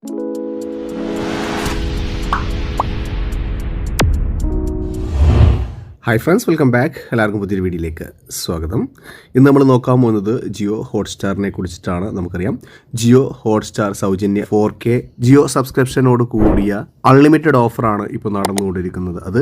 Hi friends welcome back എല്ലാവർക്കും പുതിയൊരു വീഡിയോയിലേക്ക് സ്വാഗതം. ഇന്ന് നമ്മൾ നോക്കാൻ പോകുന്നത് ജിയോ ഹോട്ട്സ്റ്റാറിനെ കുറിച്ചിട്ടാണ് നമുക്കറിയാം. ജിയോ ഹോട്ട്സ്റ്റാർ സൗജന്യ ഫോർ കെ ജിയോ സബ്സ്ക്രിപ്ഷനോട് കൂടിയ അൺലിമിറ്റഡ് ഓഫറാണ് ഇപ്പോൾ നടന്നുകൊണ്ടിരിക്കുന്നത്. അത്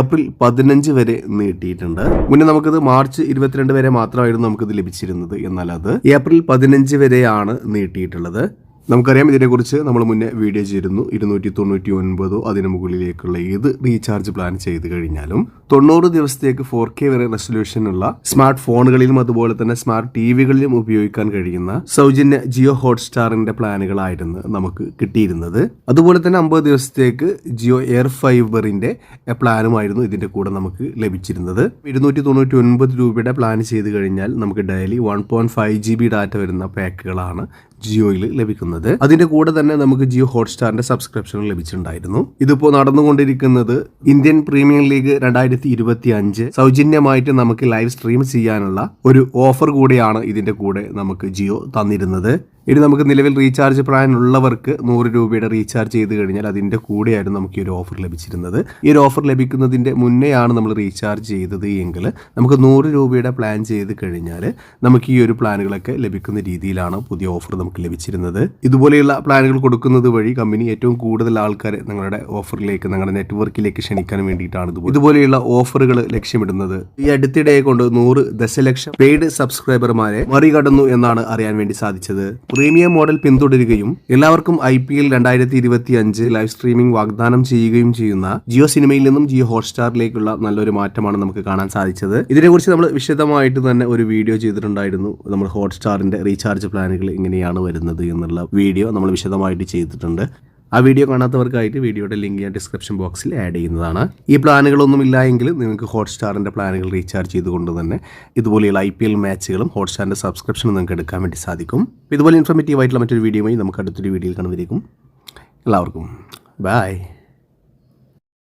ഏപ്രിൽ പതിനഞ്ച് വരെ നീട്ടിയിട്ടുണ്ട്. മുന്നേ നമുക്കത് മാർച്ച് ഇരുപത്തിരണ്ട് വരെ മാത്രമായിരുന്നു നമുക്കിത് ലഭിച്ചിരുന്നത്. എന്നാൽ അത് ഏപ്രിൽ പതിനഞ്ച് വരെയാണ് നീട്ടിയിട്ടുള്ളത്. നമുക്കറിയാം ഇതിനെക്കുറിച്ച് നമ്മൾ മുന്നേ വീഡിയോ ചെയ്തിരുന്നു. ഇരുന്നൂറ്റി തൊണ്ണൂറ്റി ഒൻപതോ അതിന് മുകളിലേക്കുള്ള ഏത് റീചാർജ് പ്ലാൻ ചെയ്ത് കഴിഞ്ഞാലും തൊണ്ണൂറ് ദിവസത്തേക്ക് ഫോർ കെ വരെ റെസൊല്യൂഷനുള്ള സ്മാർട്ട് ഫോണുകളിലും അതുപോലെ തന്നെ സ്മാർട്ട് ടി വികളിലും ഉപയോഗിക്കാൻ കഴിയുന്ന സൗജന്യ ജിയോ ഹോട്ട്സ്റ്റാറിന്റെ പ്ലാനുകളായിരുന്നു നമുക്ക് കിട്ടിയിരുന്നത്. അതുപോലെ തന്നെ അമ്പത് ദിവസത്തേക്ക് ജിയോ എയർ ഫൈബറിന്റെ പ്ലാനുമായിരുന്നു ഇതിന്റെ കൂടെ നമുക്ക് ലഭിച്ചിരുന്നത്. ഇരുന്നൂറ്റി തൊണ്ണൂറ്റി ഒൻപത് രൂപയുടെ പ്ലാൻ ചെയ്ത് കഴിഞ്ഞാൽ നമുക്ക് daily one point five G B data വരുന്ന പാക്കുകളാണ് ജിയോയിൽ ലഭിക്കുന്നത്. അതിന്റെ കൂടെ തന്നെ നമുക്ക് ജിയോ ഹോട്ട്സ്റ്റാറിന്റെ സബ്സ്ക്രിപ്ഷൻ ലഭിച്ചിട്ടുണ്ടായിരുന്നു. ഇതിപ്പോ നടന്നുകൊണ്ടിരിക്കുന്നത് ഇന്ത്യൻ പ്രീമിയർ ലീഗ് രണ്ടായിരത്തി ഇരുപത്തി അഞ്ച് സൗജന്യമായിട്ട് നമുക്ക് ലൈവ് സ്ട്രീം ചെയ്യാനുള്ള ഒരു ഓഫർ കൂടിയാണ് ഇതിന്റെ കൂടെ നമുക്ക് ജിയോ തന്നിരുന്നത്. ഇനി നമുക്ക് നിലവിൽ റീചാർജ് പ്ലാൻ ഉള്ളവർക്ക് നൂറ് രൂപയുടെ റീചാർജ് ചെയ്ത് കഴിഞ്ഞാൽ അതിന്റെ കൂടെയായിരുന്നു നമുക്ക് ഈ ഒരു ഓഫർ ലഭിച്ചിരുന്നത്. ഈ ഒരു ഓഫർ ലഭിക്കുന്നതിന്റെ മുന്നെയാണ് നമ്മൾ റീചാർജ് ചെയ്തത് എങ്കിൽ നമുക്ക് നൂറ് രൂപയുടെ പ്ലാൻ ചെയ്ത് കഴിഞ്ഞാൽ നമുക്ക് ഈ ഒരു പ്ലാനുകളൊക്കെ ലഭിക്കുന്ന രീതിയിലാണ് പുതിയ ഓഫർ നമുക്ക് ലഭിച്ചിരുന്നത്. ഇതുപോലെയുള്ള പ്ലാനുകൾ കൊടുക്കുന്നത് വഴി കമ്പനി ഏറ്റവും കൂടുതൽ ആൾക്കാരെ നിങ്ങളുടെ ഓഫറിലേക്ക് നിങ്ങളുടെ നെറ്റ്വർക്കിലേക്ക് ക്ഷണിക്കാൻ വേണ്ടിയിട്ടാണ് ഇത് ഇതുപോലെയുള്ള ഓഫറുകൾ ലക്ഷ്യമിടുന്നത്. ഈ അടുത്തിടെ കൊണ്ട് നൂറ് ദശലക്ഷം പെയ്ഡ് സബ്സ്ക്രൈബർമാരെ മറികടന്നു എന്നാണ് അറിയാൻ വേണ്ടി സാധിച്ചത്. പ്രീമിയം മോഡൽ പിന്തുടരുകയും എല്ലാവർക്കും ഐ പി എൽ രണ്ടായിരത്തി ഇരുപത്തി അഞ്ച് ലൈവ് സ്ട്രീമിംഗ് വാഗ്ദാനം ചെയ്യുകയും ചെയ്യുന്ന ജിയോ സിനിമയിൽ നിന്നും ജിയോ ഹോട്ട്സ്റ്റാറിലേക്കുള്ള നല്ലൊരു മാറ്റമാണ് നമുക്ക് കാണാൻ സാധിച്ചത്. ഇതിനെക്കുറിച്ച് നമ്മൾ വിശദമായിട്ട് തന്നെ ഒരു വീഡിയോ ചെയ്തിട്ടുണ്ടായിരുന്നു. നമ്മൾ ഹോട്ട്സ്റ്റാറിന്റെ റീചാർജ് പ്ലാനുകൾ ഇങ്ങനെയാണ് വരുന്നത് എന്നുള്ള വീഡിയോ നമ്മൾ വിശദമായിട്ട് ചെയ്തിട്ടുണ്ട്. ആ വീഡിയോ കാണാത്തവർക്കായിട്ട് വീഡിയോയുടെ ലിങ്ക് ഞാൻ ഡിസ്ക്രിപ്ഷൻ ബോക്സിൽ ആഡ് ചെയ്യുന്നതാണ്. ഈ പ്ലാനുകളൊന്നും ഇല്ല എങ്കിൽ നിങ്ങൾക്ക് ഹോട്ട്സ്റ്റാറിന്റെ പ്ലാനുകൾ റീചാർജ് ചെയ്തുകൊണ്ട് തന്നെ ഇതുപോലെയുള്ള ഐ പി എൽ മാച്ചുകളും ഹോട്ട്സ്റ്റാറിന്റെ സബ്സ്ക്രിപ്ഷനും നിങ്ങൾക്ക് എടുക്കാൻ വേണ്ടി സാധിക്കും. ഇതുപോലെ ഇൻഫർമേറ്റീവ് ആയിട്ടുള്ള മറ്റൊരു വീഡിയോയുമായി നമുക്ക് അടുത്തൊരു വീഡിയോയിൽ കാണുന്നതായിരിക്കും എല്ലാവർക്കും ബൈ